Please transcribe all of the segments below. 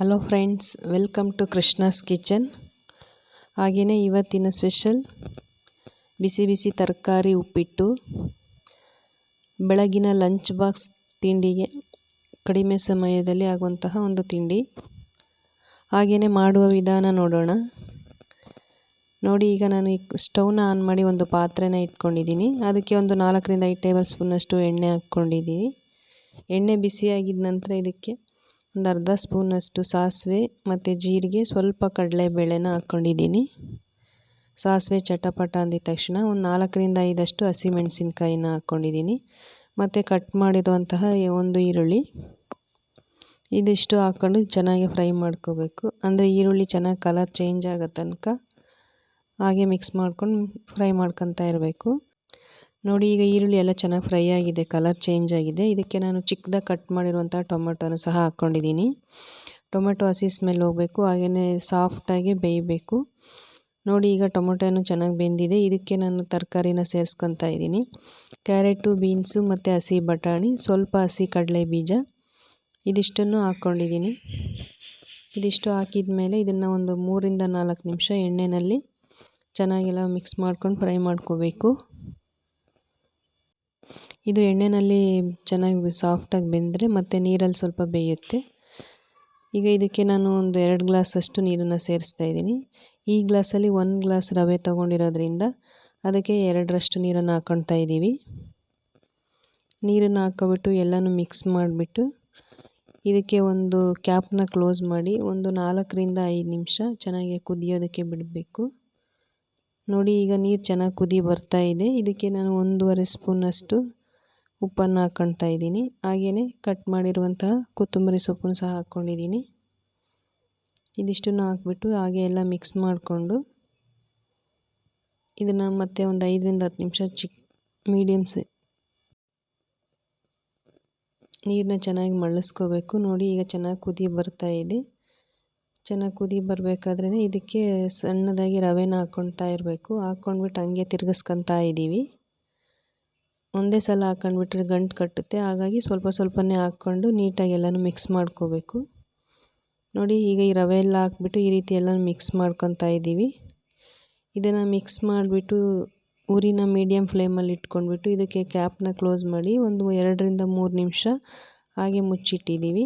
Hello friends, welcome to Krishna's kitchen. ಹಾಗೆಯೇ ಇವತ್ತಿನ special, ಬಿಸಿ ಬಿಸಿ ತರಕಾರಿ ಉಪ್ಪಿಟ್ಟು. ಬೆಳಗಿನ ಲಂಚ್ ಬಾಕ್ಸ್ ತಿಂಡಿಗೆ ಕಡಿಮೆ ಸಮಯದಲ್ಲಿ ಆಗುವಂತಹ ಒಂದು ತಿಂಡಿ. ಹಾಗೆಯೇ ಮಾಡುವ ವಿಧಾನ ನೋಡೋಣ. ನೋಡಿ, ಈಗ ನಾನು ಈ ಸ್ಟವ್ನ ಆನ್ ಮಾಡಿ ಒಂದು ಪಾತ್ರೆನ ಇಟ್ಕೊಂಡಿದ್ದೀನಿ. ಅದಕ್ಕೆ ಒಂದು ನಾಲ್ಕರಿಂದ ಐದು ಟೇಬಲ್ ಸ್ಪೂನಷ್ಟು ಎಣ್ಣೆ ಹಾಕ್ಕೊಂಡಿದ್ದೀನಿ ಎಣ್ಣೆ ಬಿಸಿಯಾಗಿದ್ದ ನಂತರ ಇದಕ್ಕೆ ಒಂದು ಅರ್ಧ ಸ್ಪೂನಷ್ಟು ಸಾಸಿವೆ ಮತ್ತು ಜೀರಿಗೆ, ಸ್ವಲ್ಪ ಕಡಲೆಬೇಳೆನ ಹಾಕ್ಕೊಂಡಿದ್ದೀನಿ. ಸಾಸಿವೆ ಚಟಪಟ ಅಂದಿದ ತಕ್ಷಣ ಒಂದು ನಾಲ್ಕರಿಂದ ಐದಷ್ಟು ಹಸಿಮೆಣಸಿನ್ಕಾಯಿನ ಹಾಕ್ಕೊಂಡಿದ್ದೀನಿ. ಮತ್ತು ಕಟ್ ಮಾಡಿರುವಂತಹ ಒಂದು ಈರುಳ್ಳಿ. ಇದಿಷ್ಟು ಹಾಕ್ಕೊಂಡು ಚೆನ್ನಾಗಿ ಫ್ರೈ ಮಾಡ್ಕೋಬೇಕು. ಅಂದರೆ ಈರುಳ್ಳಿ ಚೆನ್ನಾಗಿ ಕಲರ್ ಚೇಂಜ್ ಆಗೋ ತನಕ ಹಾಗೆ ಮಿಕ್ಸ್ ಮಾಡ್ಕೊಂಡು ಫ್ರೈ ಮಾಡ್ಕೊತಾ ಇರಬೇಕು. ನೋಡಿ, ಈಗ ಈರುಳ್ಳಿ ಎಲ್ಲ ಚೆನ್ನಾಗಿ ಫ್ರೈ ಆಗಿದೆ ಕಲರ್ ಚೇಂಜ್ ಆಗಿದೆ. ಇದಕ್ಕೆ ನಾನು ಚಿಕ್ಕದಾಗಿ ಕಟ್ ಮಾಡಿರುವಂಥ ಟೊಮೆಟೊನ ಸಹ ಹಾಕ್ಕೊಂಡಿದ್ದೀನಿ. ಟೊಮೆಟೊ ಹಸಿ ಸ್ಮೆಲ್ ಹೋಗಬೇಕು ಹಾಗೆಯೇ ಸಾಫ್ಟಾಗಿ ಬೇಯಬೇಕು. ನೋಡಿ, ಈಗ ಟೊಮೆಟೊನು ಚೆನ್ನಾಗಿ ಬೆಂದಿದೆ. ಇದಕ್ಕೆ ನಾನು ತರಕಾರಿನ ಸೇರಿಸ್ಕೊತಾ ಇದ್ದೀನಿ. ಕ್ಯಾರೆಟು ಬೀನ್ಸು ಮತ್ತು ಹಸಿ ಬಟಾಣಿ, ಸ್ವಲ್ಪ ಹಸಿ ಕಡಲೆ ಬೀಜ. ಇದಿಷ್ಟನ್ನು ಹಾಕ್ಕೊಂಡಿದ್ದೀನಿ. ಇದಿಷ್ಟು ಹಾಕಿದ ಮೇಲೆ ಇದನ್ನು ಒಂದು ಮೂರಿಂದ ನಾಲ್ಕು ನಿಮಿಷ ಎಣ್ಣೆಯಲ್ಲಿ ಚೆನ್ನಾಗೆಲ್ಲ ಮಿಕ್ಸ್ ಮಾಡ್ಕೊಂಡು ಫ್ರೈ ಮಾಡ್ಕೋಬೇಕು. ಇದು ಎಣ್ಣೆಯಲ್ಲಿ ಚೆನ್ನಾಗಿ ಸಾಫ್ಟಾಗಿ ಬೆಂದರೆ ಮತ್ತು ನೀರಲ್ಲಿ ಸ್ವಲ್ಪ ಬೇಯುತ್ತೆ. ಈಗ ಇದಕ್ಕೆ ನಾನು ಒಂದು ಎರಡು ಗ್ಲಾಸಷ್ಟು ನೀರನ್ನು ಸೇರಿಸ್ತಾ ಇದ್ದೀನಿ. ಈ ಗ್ಲಾಸಲ್ಲಿ ಒಂದು ಗ್ಲಾಸ್ ರವೆ ತೊಗೊಂಡಿರೋದ್ರಿಂದ ಅದಕ್ಕೆ ಎರಡರಷ್ಟು ನೀರನ್ನು ಹಾಕ್ಕೊಳ್ತಾ ಇದ್ದೀವಿ. ನೀರನ್ನು ಹಾಕ್ಕೊಬಿಟ್ಟು ಎಲ್ಲನೂ ಮಿಕ್ಸ್ ಮಾಡಿಬಿಟ್ಟು ಇದಕ್ಕೆ ಒಂದು ಕ್ಯಾಪ್ನ ಕ್ಲೋಸ್ ಮಾಡಿ ಒಂದು ನಾಲ್ಕರಿಂದ ಐದು ನಿಮಿಷ ಚೆನ್ನಾಗಿ ಕುದಿಯೋದಕ್ಕೆ ಬಿಡಬೇಕು. ನೋಡಿ ಈಗ ನೀರು ಚೆನ್ನಾಗಿ ಕುದಿ ಬರ್ತಾ ಇದೆ. ಇದಕ್ಕೆ ನಾನು ಒಂದೂವರೆ ಸ್ಪೂನಷ್ಟು ಉಪ್ಪನ್ನು ಹಾಕ್ಕೊಳ್ತಾ ಇದ್ದೀನಿ. ಹಾಗೆಯೇ ಕಟ್ ಮಾಡಿರುವಂತಹ ಕೊತ್ತಂಬರಿ ಸೊಪ್ಪನ್ನು ಸಹ ಹಾಕ್ಕೊಂಡಿದ್ದೀನಿ. ಇದಿಷ್ಟನ್ನು ಹಾಕ್ಬಿಟ್ಟು ಹಾಗೆ ಎಲ್ಲ ಮಿಕ್ಸ್ ಮಾಡಿಕೊಂಡು ಇದನ್ನು ಮತ್ತೆ ಒಂದು ಐದರಿಂದ ಹತ್ತು ನಿಮಿಷ ಚಿಕ್ ಮೀಡಿಯಮ್ಸ್ ನೀರನ್ನ ಚೆನ್ನಾಗಿ ಮಳ್ಳಿಸ್ಕೋಬೇಕು. ನೋಡಿ ಈಗ ಚೆನ್ನಾಗಿ ಕುದಿ ಬರ್ತಾ ಇದೆ. ಚೆನ್ನಾಗಿ ಕುದಿ ಬರಬೇಕಾದ್ರೇ ಇದಕ್ಕೆ ಸಣ್ಣದಾಗಿ ರವೆನ ಹಾಕ್ಕೊಳ್ತಾ ಇರಬೇಕು. ಹಾಕ್ಕೊಂಡ್ಬಿಟ್ಟು ಹಂಗೆ ತಿರ್ಗಿಸ್ಕೊತಾ ಇದ್ದೀವಿ. ಒಂದೇ ಸಲ ಹಾಕೊಂಡ್ಬಿಟ್ರೆ ಗಂಟು ಕಟ್ಟುತ್ತೆ. ಹಾಗಾಗಿ ಸ್ವಲ್ಪ ಸ್ವಲ್ಪನೇ ಹಾಕ್ಕೊಂಡು ನೀಟಾಗಿ ಎಲ್ಲನೂ ಮಿಕ್ಸ್ ಮಾಡ್ಕೋಬೇಕು. ನೋಡಿ, ಈಗ ಈ ರವೆ ಎಲ್ಲ ಹಾಕ್ಬಿಟ್ಟು ಈ ರೀತಿ ಎಲ್ಲ ಮಿಕ್ಸ್ ಮಾಡ್ಕೊತಾ ಇದ್ದೀವಿ. ಇದನ್ನು ಮಿಕ್ಸ್ ಮಾಡಿಬಿಟ್ಟು ಊರಿನ ಮೀಡಿಯಮ್ ಫ್ಲೇಮಲ್ಲಿ ಇಟ್ಕೊಂಡ್ಬಿಟ್ಟು ಇದಕ್ಕೆ ಕ್ಯಾಪ್ನ ಕ್ಲೋಸ್ ಮಾಡಿ ಒಂದು ಎರಡರಿಂದ ಮೂರು ನಿಮಿಷ ಹಾಗೆ ಮುಚ್ಚಿಟ್ಟಿದ್ದೀವಿ.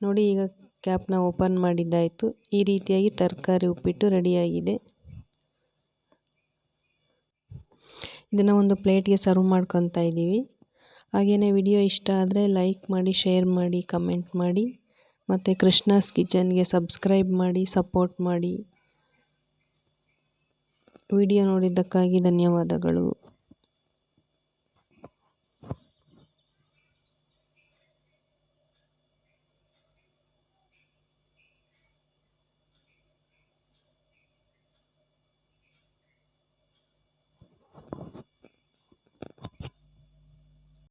ನೋಡಿ, ಈಗ ಕ್ಯಾಪ್ನ ಓಪನ್ ಮಾಡಿದ್ದಾಯಿತು. ಈ ರೀತಿಯಾಗಿ ತರಕಾರಿ ಉಪ್ಪಿಟ್ಟು ರೆಡಿಯಾಗಿದೆ. ಇದನ್ನು ಒಂದು ಪ್ಲೇಟ್ಗೆ ಸರ್ವ್ ಮಾಡ್ಕೊತಾ ಇದ್ದೀವಿ. ಹಾಗೆಯೇ ವಿಡಿಯೋ ಇಷ್ಟ ಆದರೆ ಲೈಕ್ ಮಾಡಿ, ಶೇರ್ ಮಾಡಿ, ಕಮೆಂಟ್ ಮಾಡಿ, ಮತ್ತು ಕೃಷ್ಣಾಸ್ ಕಿಚನ್ಗೆ ಸಬ್ಸ್ಕ್ರೈಬ್ ಮಾಡಿ, ಸಪೋರ್ಟ್ ಮಾಡಿ. ವಿಡಿಯೋ ನೋಡಿದ್ದಕ್ಕಾಗಿ ಧನ್ಯವಾದಗಳು.